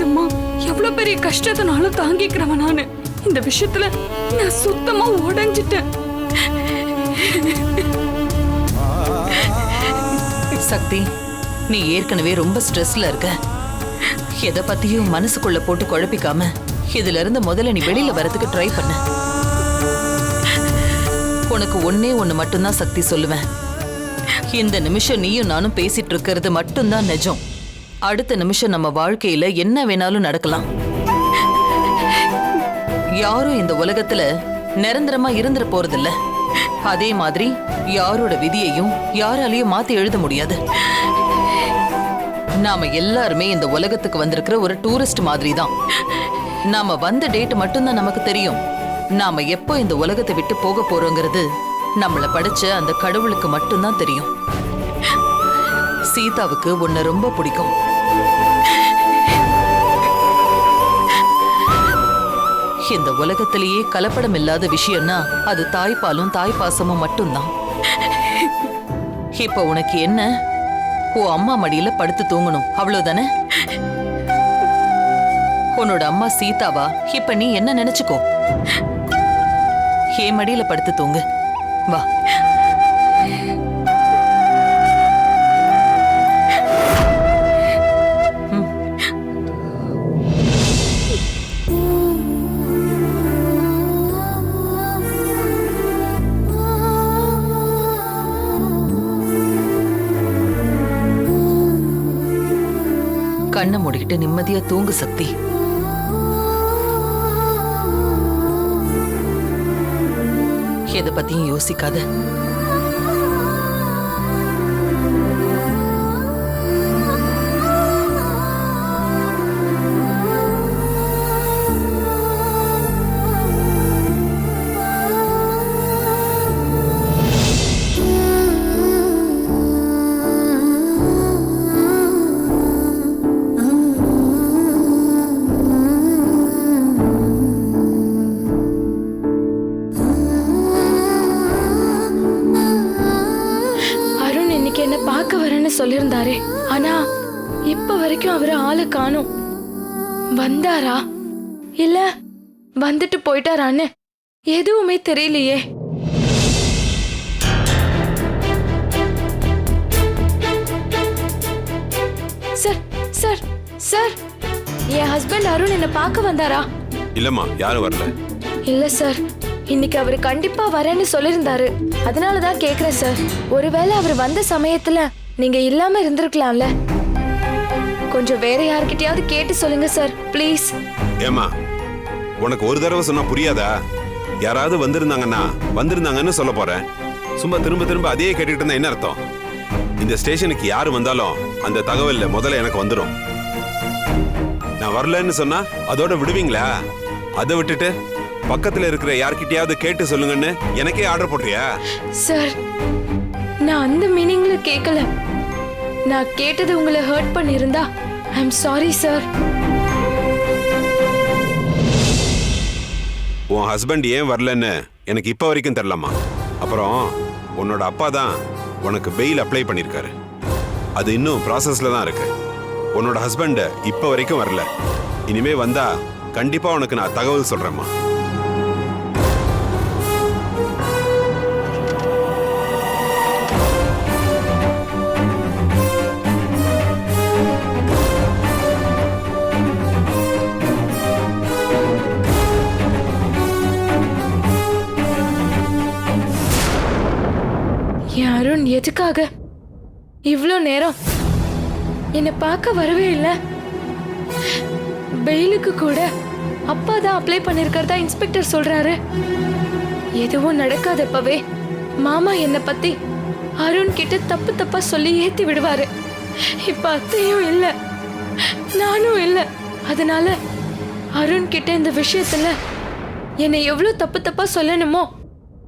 எனக்கு எவ்வளவு பெரிய கஷ்டத்தினாலும் தாங்கிக்கிறவன் நானு. இந்த விஷயத்துல நான் சுத்தமா உடைஞ்சிட்டேன். சக்தி நீ ஏற்கனவே ரொம்ப ஸ்ட்ரெஸ்ல இருக்க. எதை பத்தியும் மனசுக்குள்ள போட்டு குழப்பிக்காம இதுல இருந்து முதல்ல நீ வெளியில வரதுக்கு ட்ரை பண்ண. உனக்கு ஒன்னே ஒண்ணு மட்டும்தான் சக்தி சொல்லுவேன். இந்த நிமிஷம் நீயும் நானும் பேசிட்டு இருக்கிறது மட்டும்தான் நிஜம். அடுத்த நிமிஷம் நம்ம வாழ்க்கையில என்ன வேணாலும் நடக்கலாம். யாரும் இந்த உலகத்துல நிரந்தரமா இருந்துட போறதில்ல. அதே மாதிரி யாரோட விதியையும் யாராலையும் மாத்தி எழுத முடியாது. நாம எல்லாருமே இந்த உலகத்துக்கு வந்திருக்கிற ஒரு டூரிஸ்ட் மாதிரி தான் நாம வந்த டேட் மட்டும்தான் நமக்கு தெரியும். நாம எப்போ இந்த உலகத்தை விட்டு போக போறோங்கிறது நம்மளை படிச்ச அந்த கடவுளுக்கு மட்டும்தான் தெரியும். சீதாவுக்கு உன்னை ரொம்ப பிடிக்கும். இந்த உலகத்திலேயே கலப்படம் இல்லாத விஷயம்னா அது தாய்ப்பாலும் தாய்ப்பாசமும் மட்டும்தான். இப்ப உனக்கு என்ன? உன் அம்மா மடியில படுத்து தூங்கணும். அவ்வளவுதானே? உன்னோட அம்மா சீதாவா? இப்ப நீ என்ன நினைச்சுக்கோ? என் மடியில படுத்து தூங்கு. வா. கண்ணை நிம்மதியா தூங்கு சக்தி. எதை பத்தியும் யோசிக்காத. போயிட்டாரான்னு எதுவுமே தெரியலையே. சார் சார் சார் என் ஹஸ்பண்ட் அருண் என்ன பார்க்க வந்தாரா? இல்லம்மா யாரும் வரல. இல்ல சார் இன்னைக்கு அவர் கண்டிப்பா வரேன்னு சொல்லியிருந்தாரு. அதனால தான் கேக்குறேன் சார். ஒருவேளை அவர் வந்த சமயத்துல நீங்க இல்லாம இருந்திருக்கலாம்ல. கொஞ்சம் வேற யார்கிட்டயாவது கேட்டு சொல்லுங்க சார் ப்ளீஸ். ஏமா உனக்கு ஒரு தடவை சொன்னா புரியாதா? யாராவது வந்திருந்தாங்கன்னா வந்திருந்தாங்கன்னு சொல்ல போறேன். சும்மா திரும்ப திரும்ப அதையே கேட்டுக்கிட்டு இருந்தா என்ன அர்த்தம்? இந்த ஸ்டேஷனுக்கு யாரு வந்தாலும் அந்த தகவல்ல முதல்ல எனக்கு வந்துடும் நான் வரலன்னு சொன்னா அதோட விடுவீங்களா? அதை விட்டுட்டு பக்கத்துல இருக்கிற யார்கிட்டயாவது கேட்டு சொல்லுங்கன்னு எனக்கே ஆர்டர் போட்டியா? சார் நான் அந்த மீனிங்ல கேட்கல. நான் கேட்டது உங்களை ஹர்ட் பண்ணியிருந்தா. ஐ எம் சாரி சார் உன் ஹஸ்பண்ட் ஏன் வரலன்னு எனக்கு இப்போ வரைக்கும் தெரிலம்மா அப்புறம் உன்னோட அப்பா தான் உனக்கு பெயில் அப்ளை பண்ணியிருக்காரு அது இன்னும் ப்ராசஸில் தான் இருக்கு. உன்னோட ஹஸ்பண்ட் இப்போ வரைக்கும் வரல. இனிமே வந்தா கண்டிப்பாக உனக்கு நான் தகவல் சொல்கிறேம்மா எதுக்காக? இவ்வளோ நேரம் என்னை பார்க்க வரவே இல்லை. பெயிலுக்கு கூட அப்பா தான் அப்ளை பண்ணிருக்கிறதா இன்ஸ்பெக்டர் சொல்றாரு. எதுவும் நடக்காதப்பவே மாமா என்னை பத்தி அருண் கிட்ட தப்பு தப்பா சொல்லி ஏத்தி விடுவாரு. இப்ப அத்தையும் இல்ல. நானும் இல்ல. அதனால அருண் கிட்ட இந்த விஷயத்துல என்னை எவ்வளவு தப்பு தப்பா சொல்லணுமோ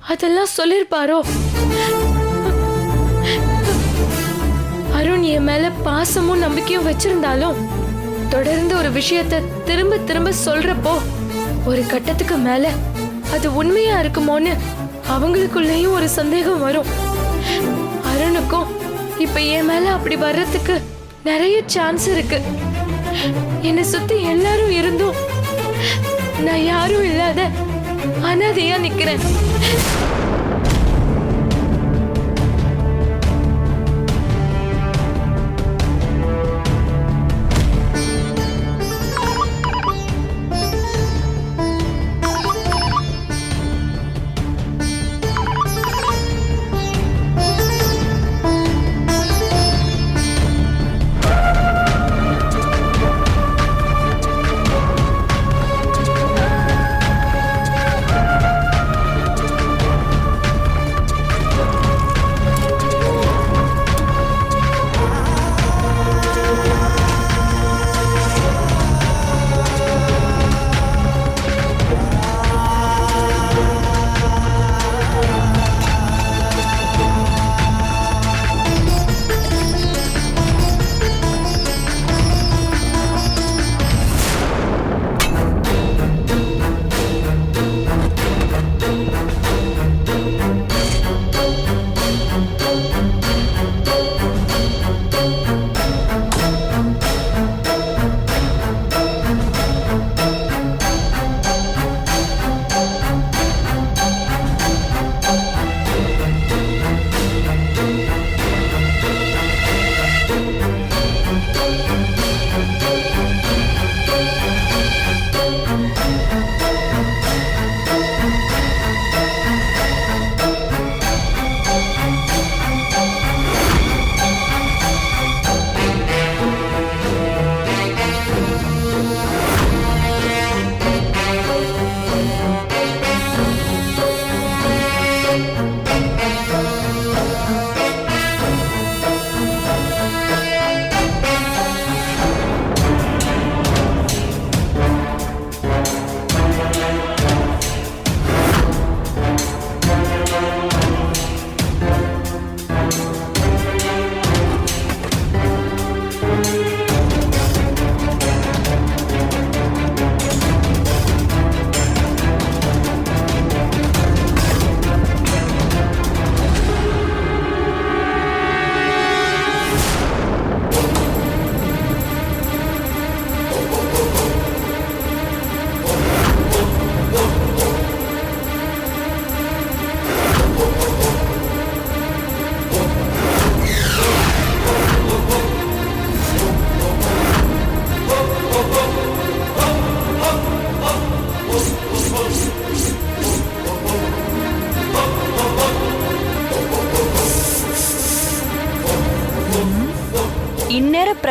அதெல்லாம் சொல்லிருப்பாரோ? அருண் என் மேல பாசமும் நம்பிக்கையும் வச்சிருந்தாலும் தொடர்ந்து ஒரு விஷயத்த திரும்ப திரும்ப சொல்றப்போ ஒரு கட்டத்துக்கு மேல அது உண்மையா இருக்குமோன்னு அவங்களுக்குள்ளேயும் ஒரு சந்தேகம் வரும். அருணுக்கும் இப்ப என் மேல அப்படி வர்றதுக்கு நிறைய சான்ஸ் இருக்கு. என்னை சுத்தி எல்லாரும் இருந்தும் நான் யாரும் இல்லாத அனாதையா நிக்கிறேன்.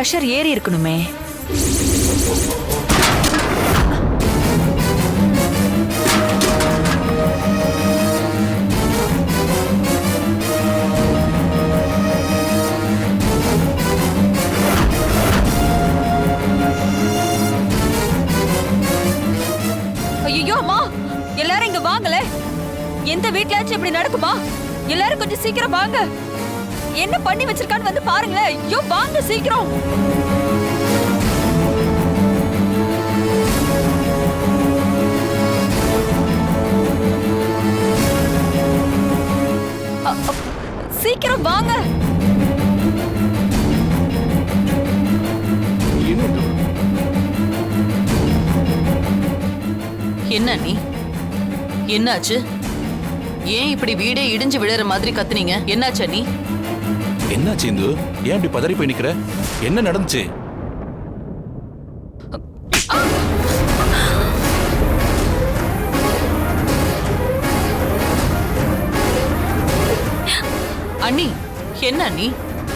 பிரஷர் ஏறி இருக்கணுமே. ஐயோ அம்மா! எல்லாரும் இங்க வாங்கல எந்த வீட்லயாச்சும் இப்படி நடக்குமா? எல்லாரும் கொஞ்சம் சீக்கிரம் வாங்க. என்ன பண்ணி வச்சிருக்கான்னு வந்து பாருங்களேன். ஐயோ வாங்க சீக்கிரம். சீக்கிரம் வாங்க. என்ன நீ? என்னாச்சு? ஏன் இப்படி வீடே இடிஞ்சு விழுற மாதிரி கத்துனீங்க? என்னாச்சு நீ? என்னாச்சு இந்து ஏன் இப்படி பதறி போய் நிக்கிற? என்ன நடந்துச்சு? அண்ணி என்ன அண்ணி?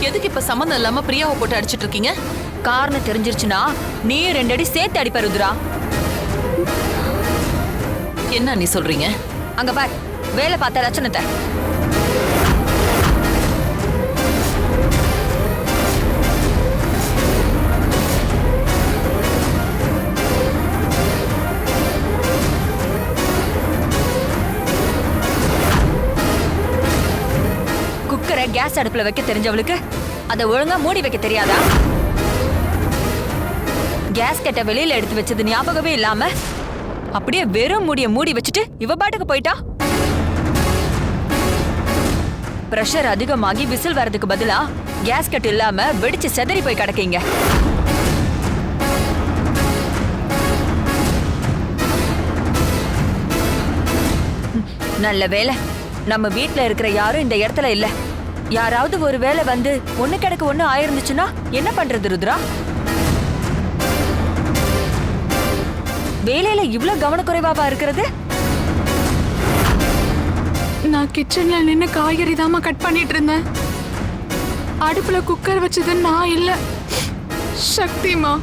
எதுக்கு இப்ப சம்மந்தம் இல்லாம பிரியாவை போட்டு அடிச்சிட்டு இருக்கீங்க? காரணம் தெரிஞ்சிருச்சுன்னா நீ ரெண்டு அடி சேர்த்து அடிப்பாரு ருத்ரா. என்ன அண்ணி சொல்றீங்க? அங்க பார் வேலை பார்த்த லட்சணத்தை. கேஸ் அடுப்புல வைக்க தெரிஞ்சவளுக்கு? அதை ஒழுங்கா மூடி வைக்க தெரியாதா? கேஸ் கட்டை வெளியில எடுத்து வச்சது ஞாபகமே இல்லாம அப்படியே வெறும் மூடிய மூடி வச்சுட்டு இவ பாட்டுக்கு போயிட்டா? பிரஷர் அதிகமாகி விசில் வர்றதுக்கு பதிலா கேஸ் கட் இல்லாம வெடிச்சு செதறி போய் கிடக்கீங்க. நல்ல வேலை நம்ம வீட்ல இருக்கிற யாரும் இந்த இடத்துல இல்ல. யாராவது ஒரு வேளை வந்து ஒண்ணு கிடக்கு ஒண்ணு ஆயிருந்துச்சுன்னா என்ன பண்றது ருத்ரா? வேலையில இவ்வளவு கவனக்குறைவாவா இருக்கிறது? நான் கிச்சன்ல நின்னு காய்கறி தாமா கட் பண்ணிட்டு இருந்தேன் அடுப்புல குக்கர் வச்சது நான் இல்ல. சக்திமா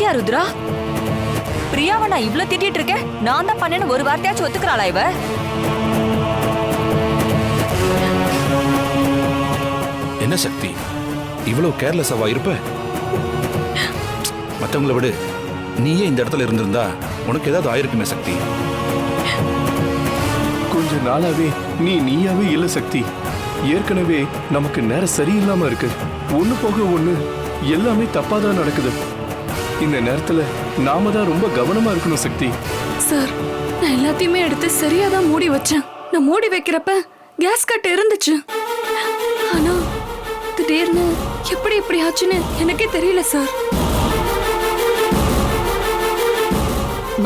பாத்தியா ருத்ரா? பிரியாவை நான் இவ்ளோ திட்டிட்டு இருக்கேன். நான் தான் பண்ணேன்னு ஒரு வார்த்தையாச்சும் ஒத்துக்கிறாளா இவ? என்ன சக்தி? இவ்வளவு கேர்லெஸ்ஸாவா இருப்ப? மத்தவங்கள விடு. நீயே இந்த இடத்துல இருந்திருந்தா உனக்கு ஏதாவது ஆயிருக்குமே சக்தி. கொஞ்ச நாளாவே நீ நீயாவே இல்ல சக்தி. ஏற்கனவே நமக்கு நேரம் சரியில்லாம இருக்கு. ஒண்ணு போக ஒண்ணு எல்லாமே தப்பாதான் நடக்குது. இந்த நேரத்துல நாம தான் ரொம்ப கவனமா இருக்கணும் சக்தி. சார் நான் எல்லாத்தையுமே எடுத்து சரியா தான் மூடி வச்சேன். நான் மூடி வைக்கிறப்ப கேஸ் கட் இருந்துச்சு. ஆனா திடீர்னு எப்படி இப்படி ஆச்சுன்னு எனக்கே தெரியல சார்.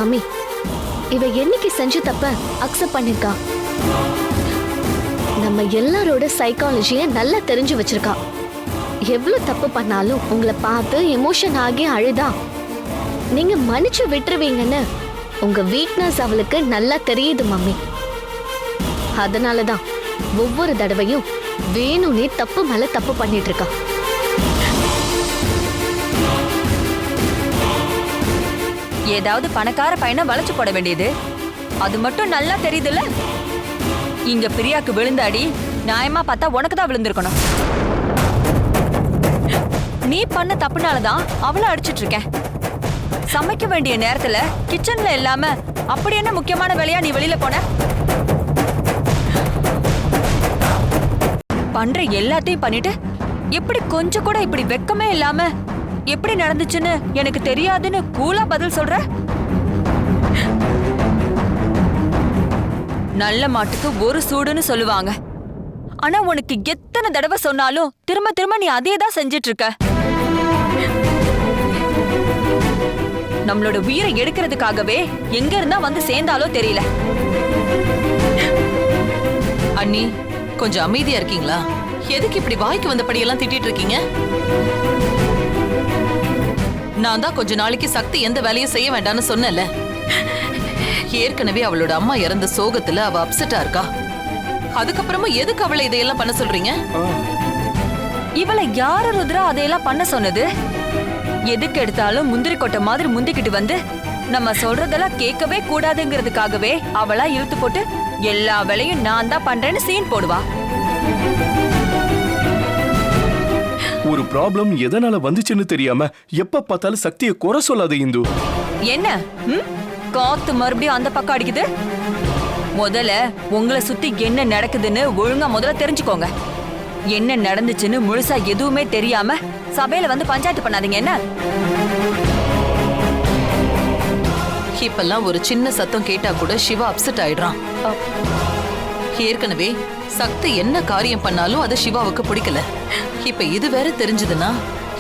மம்மி இவ என்னைக்கு செஞ்ச தப்ப அக்செப்ட் பண்ணிருக்கா? நம்ம எல்லாரோட சைக்காலஜிய நல்லா தெரிஞ்சு வச்சிருக்கா. எவ்வளவு தப்பு பண்ணாலும் உங்களை பார்த்து எமோஷன் ஆகி அழுதா? நீங்க மன்னிச்சு விட்டுருவீங்கன்னு உங்க வீக்னஸ் அவளுக்கு நல்லா தெரியுது மம்மி. அதனாலதான் ஒவ்வொரு தடவையும் வேணும்னே தப்பு மேல தப்பு பண்ணிட்டு இருக்கா ஏதாவது பணக்கார பையனை வளைச்சு போட வேண்டியது. அது மட்டும் நல்லா தெரியுதுல்ல? இங்க பிரியாக்கு விழுந்த அடி நியாயமா பார்த்தா உனக்கு தான் விழுந்திருக்கணும். நீ பண்ண தப்புனாலதான் அவளை அடிச்சிட்டு இருக்கேன் சமைக்க வேண்டிய நேரத்துல கிச்சன்ல இல்லாம அப்படி என்ன முக்கியமான வேலையா நீ வெளியில போன? பண்ற எல்லாத்தையும் பண்ணிட்டு எப்படி கொஞ்சம் கூட இப்படி வெக்கமே இல்லாம எப்படி நடந்துச்சுன்னு எனக்கு தெரியாதுன்னு கூலா பதில் சொல்ற? நல்ல மாட்டுக்கு ஒரு சூடுன்னு சொல்லுவாங்க. ஆனா உனக்கு எத்தனை தடவை சொன்னாலும் திரும்ப திரும்ப நீ அதே தான் செஞ்சிட்டு இருக்க நம்மளோட உயிரை எடுக்கிறதுக்காகவே எங்க இருந்தா வந்து சேர்ந்தாலோ தெரியல. அண்ணி கொஞ்சம் அமைதியா இருக்கீங்களா? எதுக்கு இப்படி வாய்க்கு வந்தபடியெல்லாம் திட்டிட்டு இருக்கீங்க? நான் தான் கொஞ்ச நாளைக்கு சக்தி எந்த வேலையும் செய்ய வேண்டாம்னு சொன்னேன்ல. ஏற்கனவே அவளோட அம்மா இறந்த சோகத்துல அவ அப்செட்டா இருக்கா? அதுக்கப்புறமா எதுக்கு அவளை இதையெல்லாம் பண்ண சொல்றீங்க? இவளை யாரு ருத்ரா அதையெல்லாம் பண்ண சொன்னது? எதுக்கு எடுத்தாலும் முந்திரி கொட்டை மாதிரி முந்திக்கிட்டு வந்து நம்ம சொல்றதெல்லாம் கேட்கவே கூடாதுங்கிறதுக்காகவே அவளா இழுத்து போட்டு எல்லா வேலையும் நான் தான் பண்றேன்னு சீன் போடுவா. ஒரு ப்ராப்ளம் எதனால வந்துச்சுன்னு தெரியாம எப்ப பார்த்தாலும் சக்தியை குறை சொல்லாத இந்து. என்ன? காத்து மறுபடியும் அந்த பக்கம் அடிக்குது? முதல்ல உங்களை சுத்தி என்ன நடக்குதுன்னு ஒழுங்கா முதல்ல தெரிஞ்சுக்கோங்க. என்ன நடந்துச்சுன்னு முழுசா எதுவுமே தெரியாம சபையில வந்து பஞ்சாயத்து பண்ணாதீங்க என்ன? இப்பெல்லாம் ஒரு சின்ன சத்தம் கேட்டா கூட சிவா அப்செட் ஆயிடுறான். ஏற்கனவே சக்தி என்ன காரியம் பண்ணாலும் அது சிவாவுக்கு பிடிக்கல. இப்ப இது வேற தெரிஞ்சதுன்னா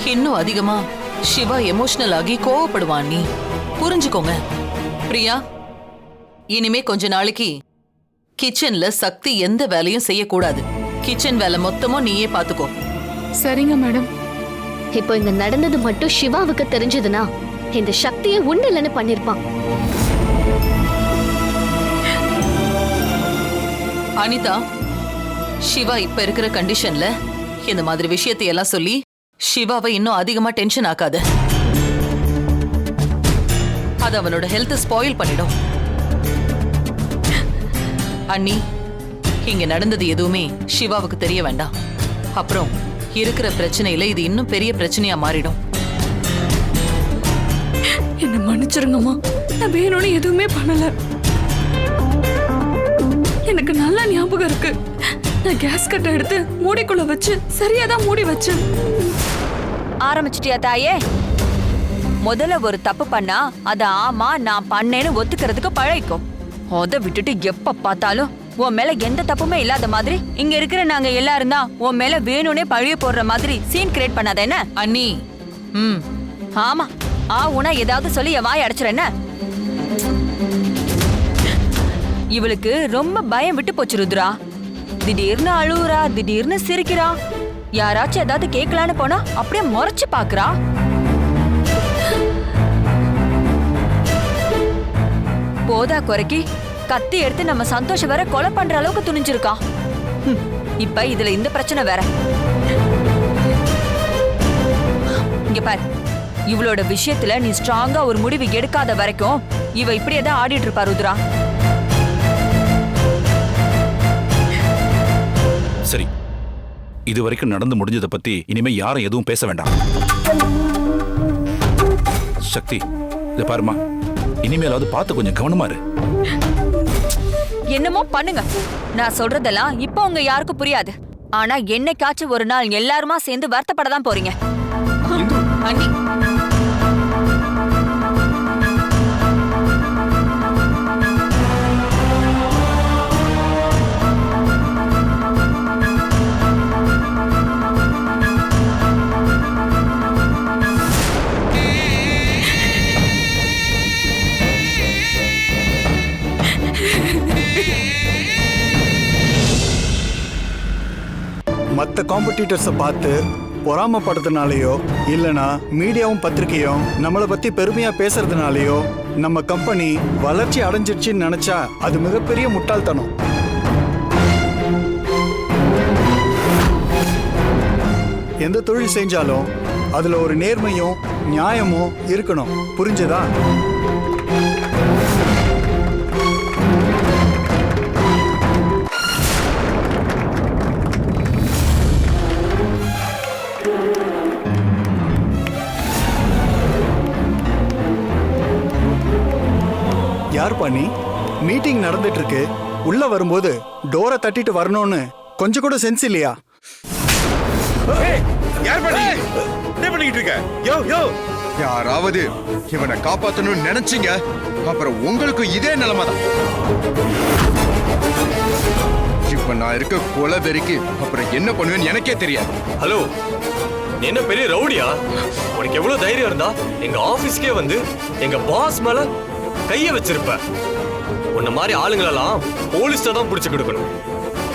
இன்னும் அதிகமா சிவா எமோஷனல் ஆகி கோவப்படுவான் நீ. புரிஞ்சுக்கோங்க. பிரியா இனிமே கொஞ்ச நாளைக்கு கிச்சன்ல சக்தி எந்த வேலையும் செய்யக்கூடாது. கிச்சன் வேலை மொத்தமும் நீயே பாத்துக்கோ. சரிங்க மேடம். இப்போ இங்க நடந்தது மட்டும் சிவாவுக்கு தெரிஞ்சதுன்னா இந்த சக்தியை ஒண்ணு இல்லைன்னு பண்ணிருப்பான். அனிதா சிவா இப்ப இருக்கிற கண்டிஷன்ல இந்த மாதிரி விஷயத்தை எல்லாம் சொல்லி சிவாவை இன்னும் அதிகமா டென்ஷன் ஆக்காத. அது அவனோட ஹெல்த் ஸ்பாயில் பண்ணிடும். அண்ணி இங்க நடந்தது எதுவுமே சிவாவுக்கு தெரிய வேண்டாம். அப்புறம் இருக்கிற பிரச்சனையில இது இன்னும் பெரிய பிரச்சனையா மாறிடும். என்ன மன்னிச்சிருங்கம்மா. நான் வேணும்னு எதுவுமே பண்ணல. எனக்கு நல்லா ஞாபகம் இருக்கு. நான் கேஸ் கட்டை எடுத்து மூடிக்குள்ள வச்சு சரியா தான் மூடி வச்சேன். ஆரம்பிச்சிட்டியா தாயே? முதல்ல ஒரு தப்பு பண்ணா அத ஆமா நான் பண்ணேன்னு ஒத்துக்கிறதுக்கு பழகிக்கும். அத விட்டுட்டு எப்ப பார்த்தாலும் உன் மேல எந்த தப்புமே இல்லாத மாதிரி இங்க இருக்கிற நாங்க எல்லாரும் தான் உன் மேல வேணும்னே பழிய போடுற மாதிரி சீன் கிரியேட் பண்ணாத என்ன? அண்ணி. ம். ஆமா. ஆ உனா ஏதாவது சொல்லி என் வாய் அடைச்சிட என்ன? இவளுக்கு ரொம்ப பயம் விட்டு போச்சு ருத்ரா. திடீர்னு அழுவுறா திடீர்னு சிரிக்கிறா. யாராச்சும் ஏதாவது கேட்கலான்னு போனா அப்படியே முறைச்சு பாக்குறா. போதா குறைக்கி. கத்தி எடுத்து நம்ம சந்தோஷம் வேற கொலை பண்ற அளவுக்கு துணிஞ்சிருக்கா ஹம், இப்ப இதுல இந்த பிரச்சனை வேற. இங்க பாரு. இவளோட விஷயத்துல நீ ஸ்ட்ராங்கா ஒரு முடிவு எடுக்காத வரைக்கும் இவ இப்படியே தான் ஆடிட்டு இருப்பா ருத்ரா. சரி. இது வரைக்கும் நடந்து முடிஞ்சதை பத்தி இனிமே யாரும் எதுவும் பேச வேண்டாம். சக்தி இதை பாருமா இனிமேலாவது பார்த்து கொஞ்சம் கவனமா இரு. என்னமோ பண்ணுங்க. நான் சொல்றதெல்லாம் இப்போ உங்க யாருக்கும் புரியாது. ஆனா என்னைக்காச்சும் ஒரு நாள் எல்லாருமா சேர்ந்து வருத்தப்பட தான் போறீங்க மற்ற காம்படிட்டர்ஸை பார்த்து பொறாமப்படுறதுனாலையோ இல்லனா மீடியாவும் பத்திரிக்கையும் நம்மளை பத்தி பெருமையா பேசுறதுனாலயோ நம்ம கம்பெனி வளர்ச்சி அடைஞ்சிருச்சுன்னு நினைச்சா அது மிகப்பெரிய முட்டாள்தனம். எந்த தொழில் செஞ்சாலும் அதுல ஒரு நேர்மையும் நியாயமும் இருக்கணும். புரிஞ்சதா? பண்ணி மீட்டிங் நடந்துட்டு இருக்கு உள்ள வரும்போது டோரை தட்டிட்டு வரணும்னு கொஞ்சம் கூட சென்ஸ் இல்லையா? யார் பண்ணி? என்ன பண்ணிட்டு இருக்க? யோ யோ. யாராவது இவனை காப்பாத்தணும்னு நினைச்சீங்க அப்புறம் உங்களுக்கு இதே நிலைமை தான் இப்ப நான் இருக்க கொலை வெறிக்கு அப்புறம் என்ன பண்ணுவேன்னு எனக்கே தெரியாது. ஹலோ என்ன பெரிய ரவுடியா? உனக்கு எவ்வளவு தைரியம் இருந்தா எங்க ஆபீஸ்க்கே வந்து எங்க பாஸ் மேல கைய வச்சிருப்ப. உன்ன மாதிரி ஆளுங்களெல்லாம் போலீஸ்ல தான் புடிச்சு கொடுக்கணும்.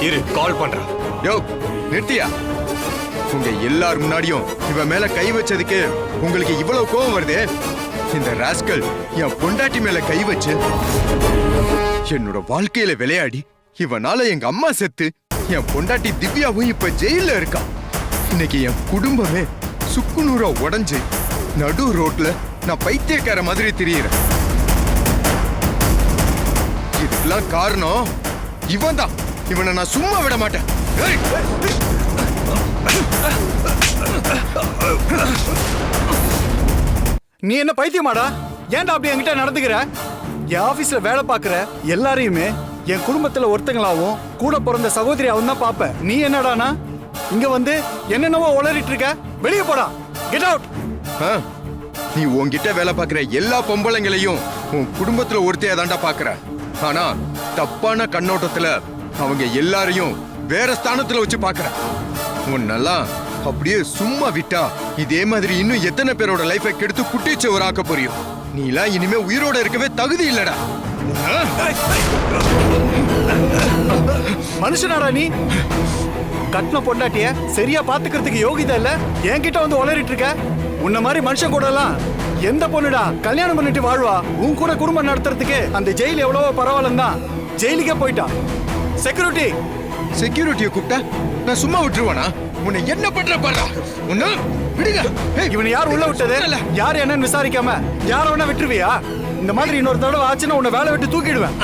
இரு கால் பண்றேன் யோ நிறுத்தியா? உங்க எல்லார் முன்னாடியும் இவன் மேல கை வச்சதுக்கு உங்களுக்கு இவ்வளவு கோவம் வருதே? இந்த ராஸ்கல் என் பொண்டாட்டி மேல கை வச்சு என்னோட வாழ்க்கையில விளையாடி இவனால எங்க அம்மா செத்து என் பொண்டாட்டி திவ்யாவும் இப்ப ஜெயில இருக்கா? இன்னைக்கு என் குடும்பமே சுக்குநூறா உடைஞ்சு நடு ரோட்ல நான் பைத்தியக்கார மாதிரி திரியிறேன். இதுக்கெல்லாம் காரணம் இவன் தான் இவனை நான் சும்மா விட மாட்டேன்! நீ என்ன பைத்தியமாடா? ஏன்டா அப்படி என்கிட்ட நடந்துக்கிற? என் ஆபீஸ்ல வேலை பார்க்குற எல்லாரையுமே என் குடும்பத்துல ஒருத்தங்களாவும் கூட பிறந்த சகோதரியாவும் தான் பார்ப்ப நீ என்னடானா? இங்க வந்து என்னென்னவோ உளறிட்டு இருக்க? வெளியே போடா. கெட் அவுட் நீ உன்கிட்ட வேலை பார்க்குற எல்லா பொம்பளைங்களையும் உன் குடும்பத்துல ஒருத்தையா தாண்டா பார்க்குற. ஆனா தப்பான கண்ணோட்டத்துல அவங்க எல்லாரையும் வேற ஸ்தானத்துல வச்சு பார்க்குற உன்னெல்லாம் அப்படியே சும்மா விட்டா இதே மாதிரி இன்னும் எத்தனை பேரோட லைஃபை கெடுத்து குட்டிச்சவராக்க புரியும் நீலாம் இனிமே உயிரோட இருக்கவே தகுதி இல்லடா. மனுஷனாடா நீ? கட்டின பொண்டாட்டிய சரியா பாத்துக்கிறதுக்கு யோகிதா இல்ல? என்கிட்ட வந்து உளறிட்டு இருக்க? உன்ன மாதிரி மனுஷன் கூட எல்லாம் எந்த பொண்ணுடா கல்யாணம் பண்ணிட்டு வாழ்வா? உன் கூட குடும்பம் நடத்துறதுக்கு அந்த ஜெயில் எவ்வளவோ பரவாயில்லன்னு தான் ஜெயிலுக்கே போயிட்டான். செக்யூரிட்டி செக்யூரிட்டியை கூப்பிட்டா நான் சும்மா விட்டுருவானா? உன்னை என்ன பண்ற பாரு? உன்ன விடுங்க. இவனை யார் உள்ள விட்டது. யார் என்னன்னு விசாரிக்காம யார வேணா விட்டுருவியா? இந்த மாதிரி இன்னொரு தடவை ஆச்சுன்னா உன்னை வேலை விட்டு தூக்கிடுவேன்.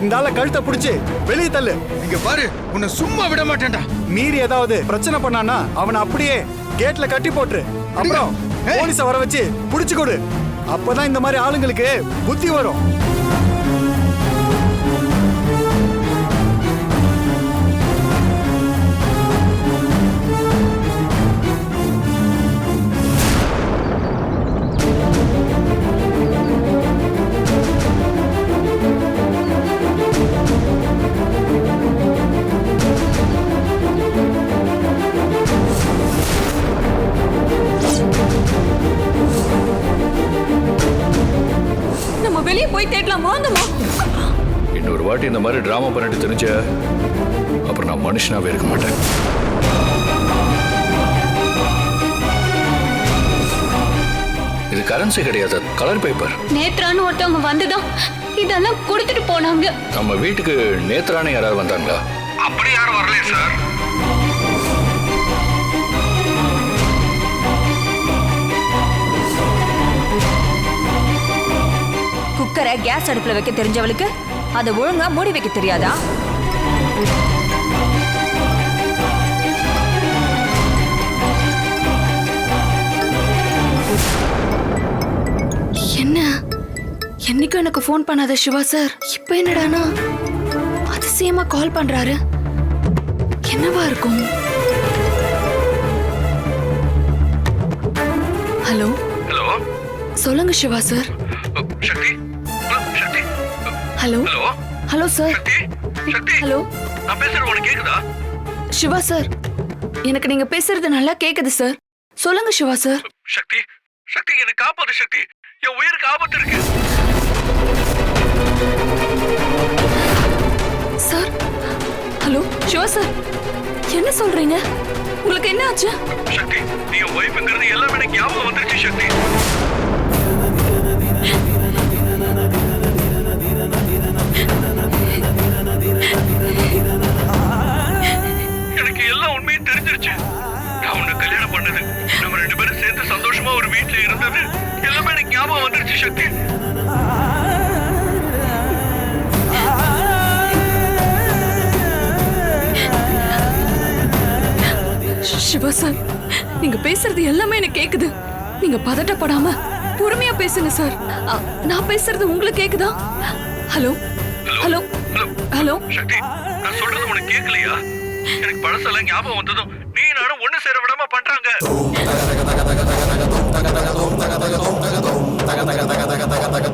இந்த ஆளை கழுத்தை பிடிச்சு வெளியே தள்ளு. இங்க பாரு உன்னை சும்மா விட மாட்டேன்டா. மீறி ஏதாவது பிரச்சனை பண்ணானா அவனை அப்படியே கேட்ல கட்டி போட்டுரு. அப்புறம். போலீஸ வர வச்சு புடிச்சு கொடு. அப்பதான் இந்த மாதிரி ஆளுங்களுக்கு புத்தி வரும். போய் தேடலாம் வாங்கம்மா. இன்னொரு வாட்டி இந்த மாதிரி டிராமா பண்ணிட்டு தெரிஞ்ச அப்புறம் நான் மனுஷனாவே இருக்க மாட்டேன். இது கரன்சி கிடையாது கலர் பேப்பர் நேத்ரான்னு ஒருத்தவங்க வந்துதான் இதெல்லாம் கொடுத்துட்டு போனாங்க. நம்ம வீட்டுக்கு நேத்ரான யாராவது வந்தாங்களா? அப்படி யாரும் வரலையே சார் குக்கரை கேஸ் அடுப்புல வைக்க தெரிஞ்சவளுக்கு அதை ஒழுங்கா மூடி வைக்க தெரியாதா? என்ன? என்னைக்கும் எனக்கு ஃபோன் பண்ணாத சிவா சார். இப்போ என்னடானா? அதிசயமா கால் பண்றாரு. என்னவா இருக்கும்? ஹலோ ஹலோ சொல்லுங்க Siva sir. Sakthi Sakthi? Hello? Hello? Sir. Hello? நான் பேசுறது உனக்கு கேக்குதா? சிவா சார். எனக்கு நீங்க பேசுறது நல்லா கேக்குது சார். சொல்லுங்க சிவா சார். சக்தி சக்தி எனக்கு காப்பாத்து சக்தி என் உயிருக்கு ஆபத்து இருக்கு. Sir hello Siva sir. என்ன சொல்றீங்க? உங்களுக்கு என்ன ஆச்சு? சக்தி நீ என் ஒய்ஃபுங்கிறது எல்லாமே எனக்கு ஞாபகம் வந்துருச்சு சக்தி ஞாபகம் வந்துருச்சு சக்தி. சிவா சார் நீங்க பேசுறது எல்லாமே எனக்கு கேக்குது. நீங்க பதட்டப்படாம பொறுமையா பேசுங்க சார். நான் பேசுறது உங்களுக்கு கேக்குதா? ஹலோ ஹலோ ஹலோ நான் சொல்றது உனக்கு கேட்கலையா எனக்கு பழசெல்லாம் ஞாபகம் வந்ததும் நீ நானும் ஒண்ணு சேர விடாம பண்றாங்க. taca, taca.